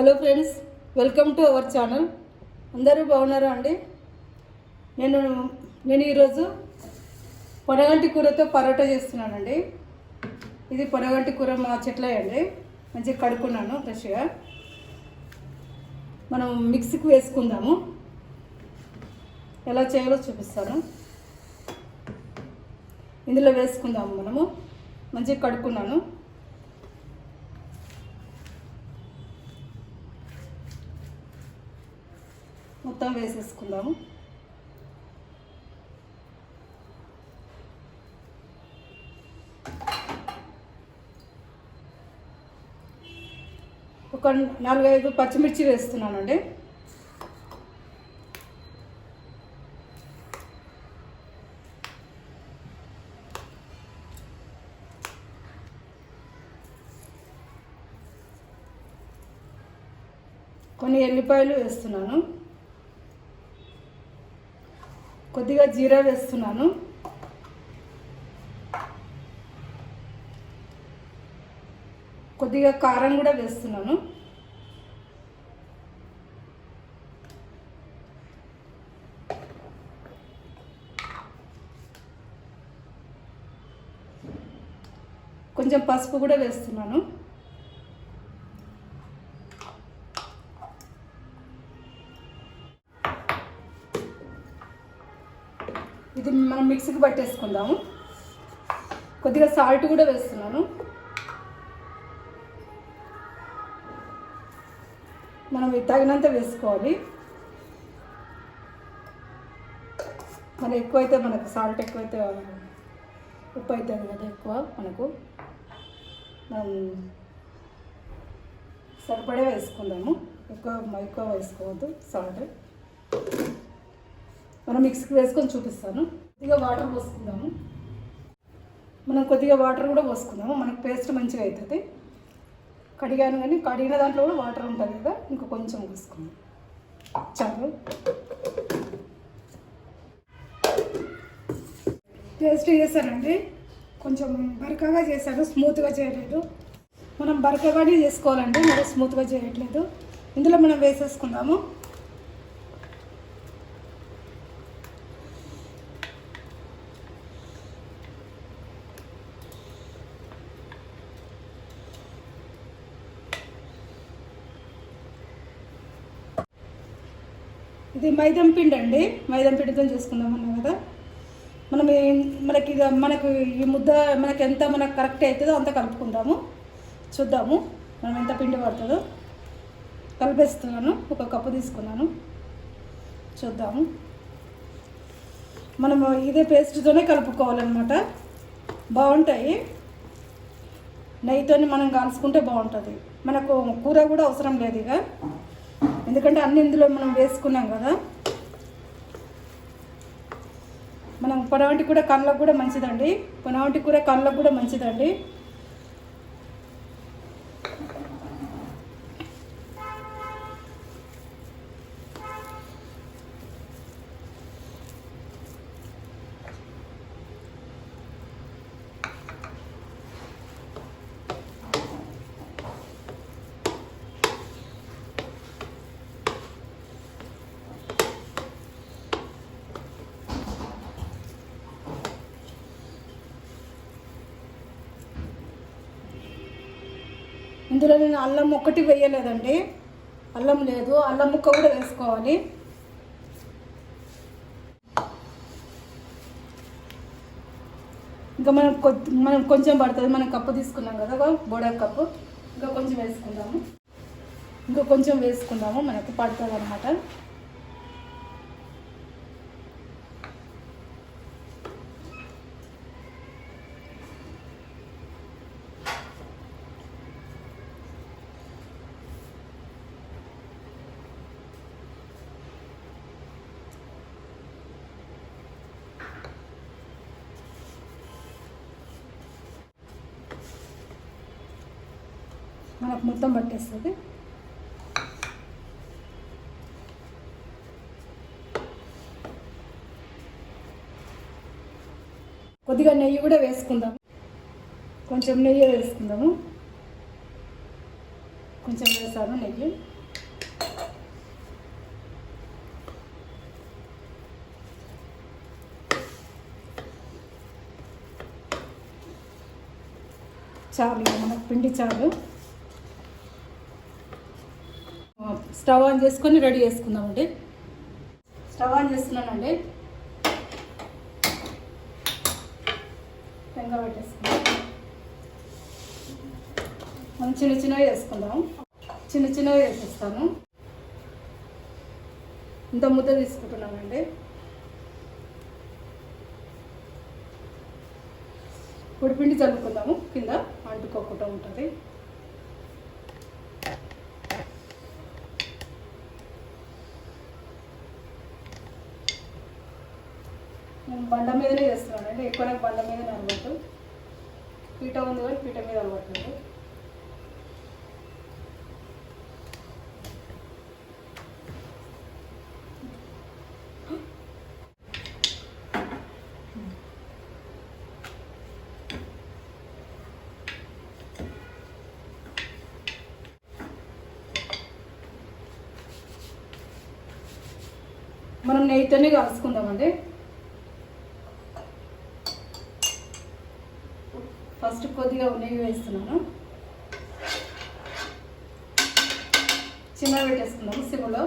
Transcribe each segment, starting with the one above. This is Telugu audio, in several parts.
Hello friends welcome to our channel. అందరూ బాగున్నారా అండి? నేను నేను ఈరోజు పొడగంటి కూరతో పరోటా చేస్తున్నానండి. ఇది పొడగంటి కూర మా చెట్లే అండి. మంచిగా కడుక్కున్నాను ఫ్రెష్గా. మనం మిక్సీకి వేసుకుందాము. ఎలా చేయాలో చూపిస్తాను. ఇందులో వేసుకుందాము మనము. మంచిగా కడుక్కున్నాను మొత్తం వేసేసుకుందాము. ఒక నాలుగైదు పచ్చిమిర్చి వేస్తున్నానండి. కొన్ని ఎల్లిపాయలు వేస్తున్నాను. కొద్దిగా జీరా వేస్తున్నాను. కొద్దిగా కారం కూడా వేస్తున్నాను. కొంచెం పసుపు కూడా వేస్తున్నాను. ఇది మనం మిక్సీకి పట్టేసుకుందాము. కొద్దిగా సాల్ట్ కూడా వేస్తున్నాను. మనం తగినంత వేసుకోవాలి. మన ఎక్కువైతే మనకు సాల్ట్ ఎక్కువైతే ఉప్పు అవుతుంది కదా ఎక్కువ మనకు. మనం సరిపడే వేసుకుందాము. ఎక్కువ ఎక్కువ వేసుకోవద్దు సాల్ట్. మనం మిక్స్కి వేసుకొని చూపిస్తాను. కొద్దిగా వాటర్ పోసుకుందాము. మనం కొద్దిగా వాటర్ కూడా పోసుకుందాము. మనకు పేస్ట్ మంచిగా అవుతుంది కడిగాను కానీ కడిగిన దాంట్లో కూడా వాటర్ ఉంటుంది కదా ఇంకా కొంచెం పోసుకుందాం. చాలు. పేస్ట్ చేశానండి. కొంచెం బరకగా చేశాను స్మూత్గా చేయలేదు. మనం బరకగానే చేసుకోవాలండి మరి స్మూత్గా చేయట్లేదు. ఇందులో మనం వేసేసుకుందాము. ఇది మైదం పిండి అండి. మైదం పిండితో చేసుకుందాం అన్నాం కదా. మనం మనకి మనకు ఈ ముద్ద మనకి ఎంత మనకు కరెక్ట్ అవుతుందో అంత కలుపుకుందాము చూద్దాము మనం ఎంత పిండి పడుతుందో. కలిపేస్తున్నాను. ఒక కప్పు తీసుకున్నాను. చూద్దాము. మనము ఇదే పేస్ట్తోనే కలుపుకోవాలన్నమాట. బాగుంటాయి. నెయ్యితోని మనం కాల్చుకుంటే బాగుంటుంది. మనకు కూర కూడా అవసరం లేదు ఇక. ఎందుకంటే అన్ని ఇందులో మనం వేసుకున్నాం కదా. మనం పొనవంటి కూడా కళ్ళకు కూడా మంచిదండి. పొనవంటి కూర కళ్ళకు కూడా మంచిదండి. ఇందులో నేను అల్లం ఒక్కటి వేయలేదండి. అల్లం లేదు. అల్లం ముక్క కూడా వేసుకోవాలి. ఇంకా మనం కొద్ది మనం కొంచెం పడుతుంది. మనం కప్పు తీసుకున్నాం కదా బోడా కప్పు. ఇంకా కొంచెం వేసుకుందాము. ఇంకా కొంచెం వేసుకుందాము. మనకు పడుతుంది అనమాట మొత్తం పట్టేస్తుంది. కొద్దిగా నెయ్యి కూడా వేసుకుందాం. కొంచెం నెయ్యి వేసుకుందాము. కొంచెం వేసాను నెయ్యి. చాలు మనకు పిండి చాలు. స్టవ్ ఆన్ చేసుకొని రెడీ చేసుకుందామండి. స్టవ్ ఆన్ చేస్తున్నానండి టెంగా పెట్టేసుకుందాం. మనం చిన్న చిన్నవి వేసుకుందాం చిన్న చిన్నవి వేసేస్తాను ఇంత ముద్ద తీసుకుంటున్నానండి. పొడిపిండి చల్లుకుందాము. కింద అంటుకోకుండా ఉంటుంది. నేను బండ మీదనే చేస్తున్నానండి ఎక్కువ నాకు బండ మీదనే అలవాటు. పీట ఉంది కానీ పీట మీద అలవాటు లేదు మనం నెయ్యితోనే కలుసుకుందామండి. ఫస్ట్ కొద్దిగా నెయ్యి వేస్తున్నాను. చిన్న పెట్టేసుకుందాము సిమ్లో.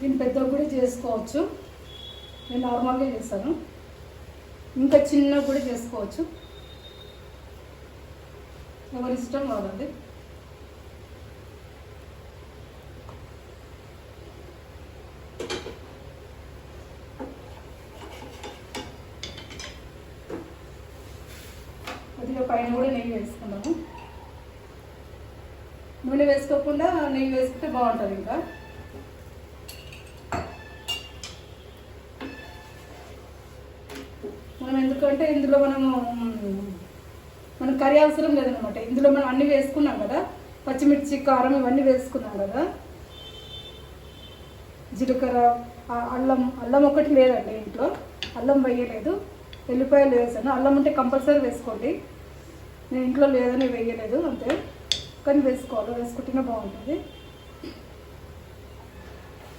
దీన్ని పెద్ద కూడా చేసుకోవచ్చు. నేను నార్మల్గా చేస్తాను. ఇంకా చిన్న కూడా చేసుకోవచ్చు. ఎవరి ఇష్టం వాళ్ళది? కొద్దిగా పైన కూడా నెయ్యి వేసుకుందాము. నూనె వేసుకోకుండా నెయ్యి వేసుకుంటే బాగుంటుంది ఇంకా. మనం ఎందుకంటే ఇందులో మనము కర్రీ అవసరం లేదనమాట ఇందులో మనం అన్నీ వేసుకున్నాం కదా? పచ్చిమిర్చి కారం ఇవన్నీ వేసుకున్నాం కదా? జీలకర్ర అల్లం అల్లం ఒకటి లేదండి ఇంట్లో. అల్లం వేయలేదు. ఎల్లిపాయలు వేసాను. అల్లం ఉంటే కంపల్సరీ వేసుకోండి. నేను ఇంట్లో లేదని వేయలేదు అంతే. కానీ వేసుకోవాలి వేసుకుంటేనే బాగుంటుంది.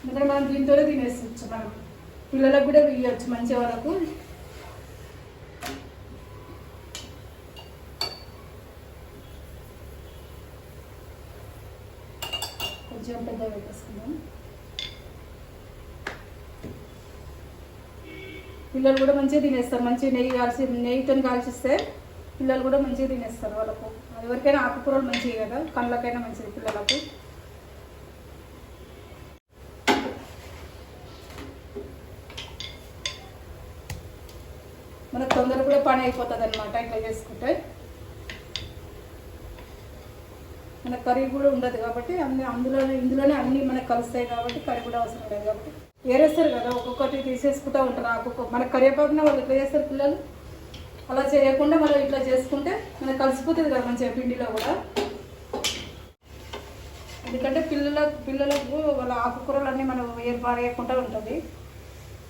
ఎందుకంటే మనం దీంతోనే తినేసి మనం. పిల్లలకు కూడా వేయచ్చు మంచి వరకు కొంచెం పెద్దగా పెట్టేసుకుందాం. పిల్లలు కూడా మంచిగా తినేస్తారు. మంచిగా నెయ్యి కాల్చి నెయ్యితో కాల్చిస్తే పిల్లలు కూడా మంచిగా తినేస్తారు వాళ్ళకు. ఎవరికైనా ఆకుకూరలు మంచివి కదా కళ్ళకైనా మంచిది పిల్లలకు. మనకు తొందర కూడా పని అయిపోతుంది అనమాట ఇట్లా చేసుకుంటే. మన కర్రీ కూడా ఉండదు కాబట్టి అన్ని అందులోనే ఇందులోనే అన్ని మనకు కలుస్తాయి కాబట్టి కర్రీ కూడా అవసరం లేదు కాబట్టి ఏరేస్తారు కదా ఒక్కొక్కటి తీసేసుకుంటూ ఉంటారు. ఒక్కొక్క మన కరివేపాకున వాళ్ళు ఎట్లా చేస్తారు పిల్లలు? అలా చేయకుండా మనం ఇట్లా చేసుకుంటే మనకు కలిసిపోతుంది కదా మంచిగా పిండిలో కూడా. ఎందుకంటే పిల్లల పిల్లలకు వాళ్ళ ఆకుకూరలు అన్నీ మనం ఏరు పారేయకుండా ఉంటుంది.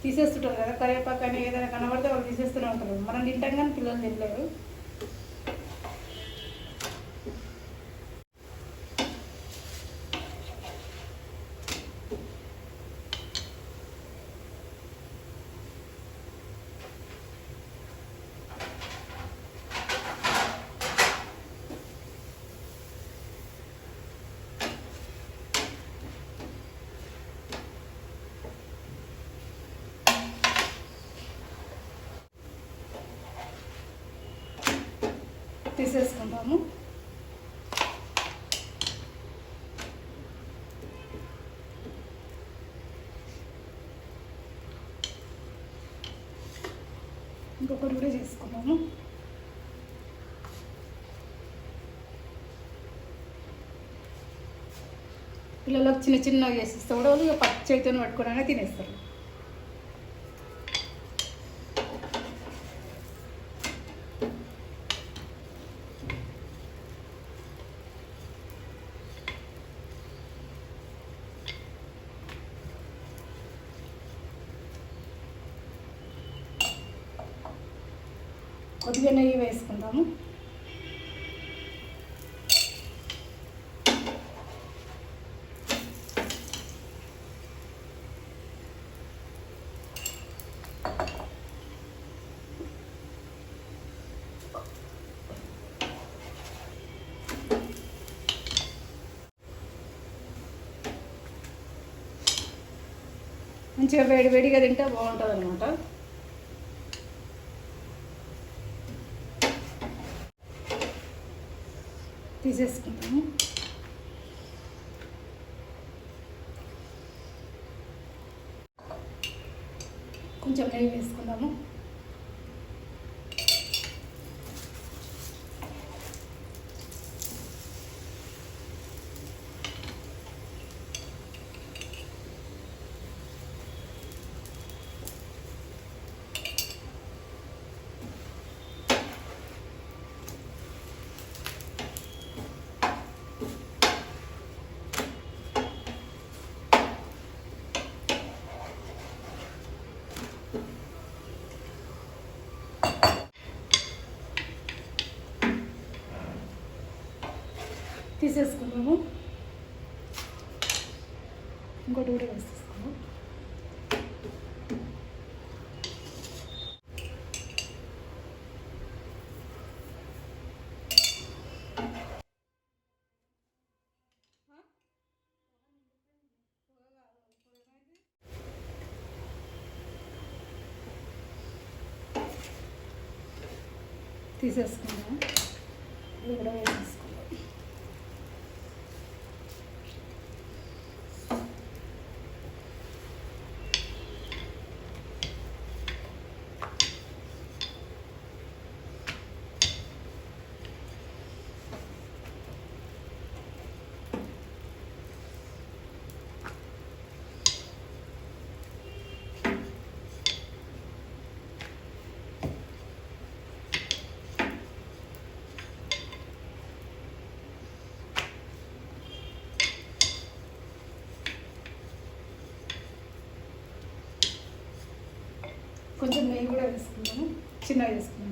తీసేస్తుంటారు కదా కరివేపాకు అని ఏదైనా కనబడితే వాళ్ళు తీసేస్తూనే ఉంటారు. మనం తింటాం కానీ పిల్లలు తినలేరు. తీసేసుకుంటాము ఇంకొకటి కూడా చేసుకున్నాము పిల్లలకు చిన్న చిన్నగా చేసిస్తే కూడా వాళ్ళు ఇక పచ్చి చేతితో పట్టుకోవడానికి తినేస్తారు కొద్దిగా నెయ్యి వేసుకుందాము మంచిగా వేడివేడిగా తింటే బాగుంటుంది అనమాట తీసేసుకుంటాము. కొంచెం నెయ్యి వేసుకుందాము. తీసేసుకున్నాము ఇంకోటి కూడా వేసేసుకున్నాము తీసేసుకున్నాము ఇది కూడా వేసేసుకుందాం కొంచెం నెయ్యి కూడా వేసుకున్నాము చిన్నగా వేసుకున్నాము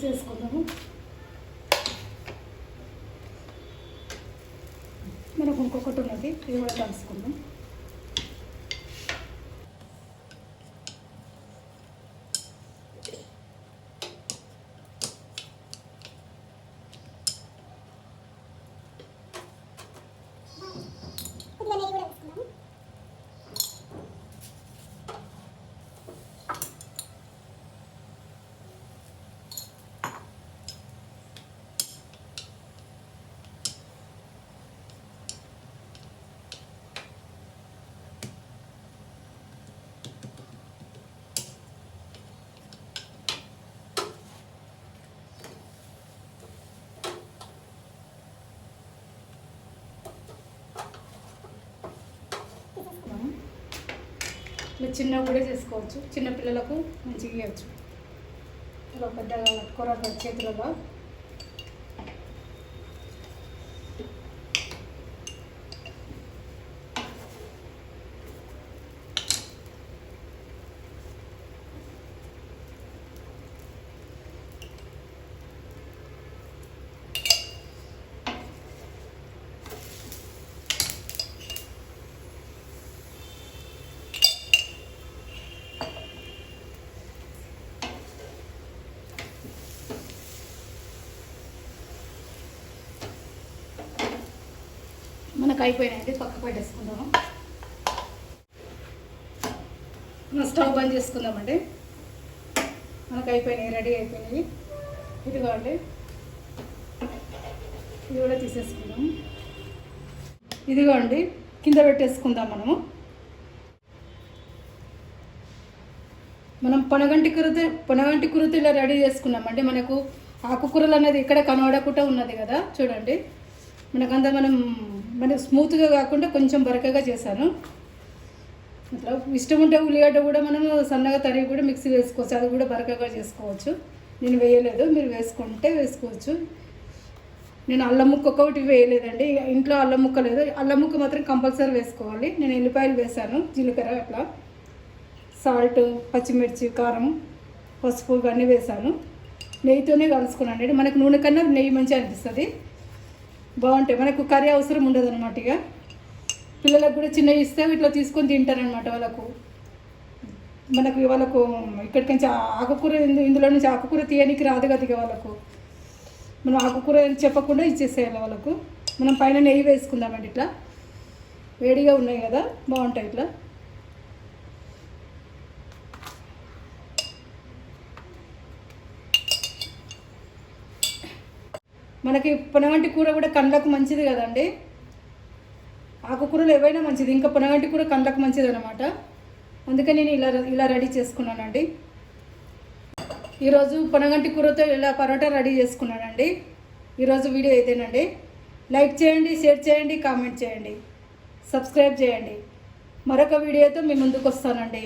మిక్స్ చేసుకుందాము మనకు ఇంకొకటి ఉన్నది ఇది కూడా కలుసుకుందాం. ఇట్లా చిన్నగా కూడా చేసుకోవచ్చు. చిన్నపిల్లలకు మంచిగా ఇవ్వచ్చు. ఇలా పెద్దగా కూర చేతులుగా మనకు అయిపోయినాయండి పక్క పెట్టేసుకుందాము. మనం స్టవ్ బంద్ చేసుకుందామండి. మనకు అయిపోయినాయి రెడీ అయిపోయినాయి. ఇదిగో అండి ఇది కూడా తీసేసుకుందాము. ఇదిగో అండి కింద పెట్టేసుకుందాం మనము. మనం పనగంటి కురుతి పనగంటి కురుతి రెడీ చేసుకున్నామండి. మనకు ఆకుకూరలు అనేది ఇక్కడ కనబడకుండా ఉన్నది కదా చూడండి. మనకంతా మనం మన స్మూత్గా కాకుండా కొంచెం బరకగా చేశాను. ఇట్లా ఇష్టం ఉంటే ఉల్లిగడ్డ కూడా మనం సన్నగా తరిగి కూడా మిక్సీ వేసుకోవచ్చు. అది కూడా బరకగా చేసుకోవచ్చు. నేను వేయలేదు. మీరు వేసుకుంటే వేసుకోవచ్చు. నేను అల్లం ముక్క ఒకటి వేయలేదండి. ఇంట్లో అల్లం ముక్క లేదు. అల్లం ముక్క మాత్రం కంపల్సరీ వేసుకోవాలి. నేను ఎల్లిపాయలు వేసాను జీలకర్ర అట్లా. సాల్ట్ పచ్చిమిర్చి కారం పసుపు ఇవన్నీ వేసాను నెయ్యితోనే కలుసుకున్నాను అండి మనకు నూనె కన్నా నెయ్యి మంచిగా అనిపిస్తుంది. బాగుంటాయి. మనకు కర్రీ అవసరం ఉండదు అనమాట ఇక. పిల్లలకు కూడా చిన్నవి ఇస్తే ఇట్లా తీసుకొని తింటారనమాట వాళ్ళకు. మనకు వాళ్ళకు ఇక్కడికి నుంచి ఆకుకూర ఇందులో నుంచి ఆకుకూర తీయడానికి రాదు కదా ఇక వాళ్ళకు. మనం ఆకుకూర అని చెప్పకుండా ఇచ్చేసేయాలి వాళ్ళకు. మనం పైన నెయ్యి వేసుకుందామండి ఇట్లా. వేడిగా ఉన్నాయి కదా బాగుంటాయి ఇట్లా. మనకి పొనగంటి కూర కూడా కండ్లకు మంచిది కదండి? ఆకుకూరలు ఏవైనా మంచిది. ఇంకా పొనగంటి కూర కండ్లకు మంచిది అనమాట అందుకే నేను ఇలా ఇలా రెడీ చేసుకున్నానండి. ఈరోజు పొనగంటి కూరతో ఇలా పరోటా రెడీ చేసుకున్నానండి. ఈరోజు వీడియో ఇదేనండి. లైక్ చేయండి షేర్ చేయండి కామెంట్ చేయండి. సబ్స్క్రైబ్ చేయండి. మరొక వీడియోతో మీ ముందుకు వస్తానండి.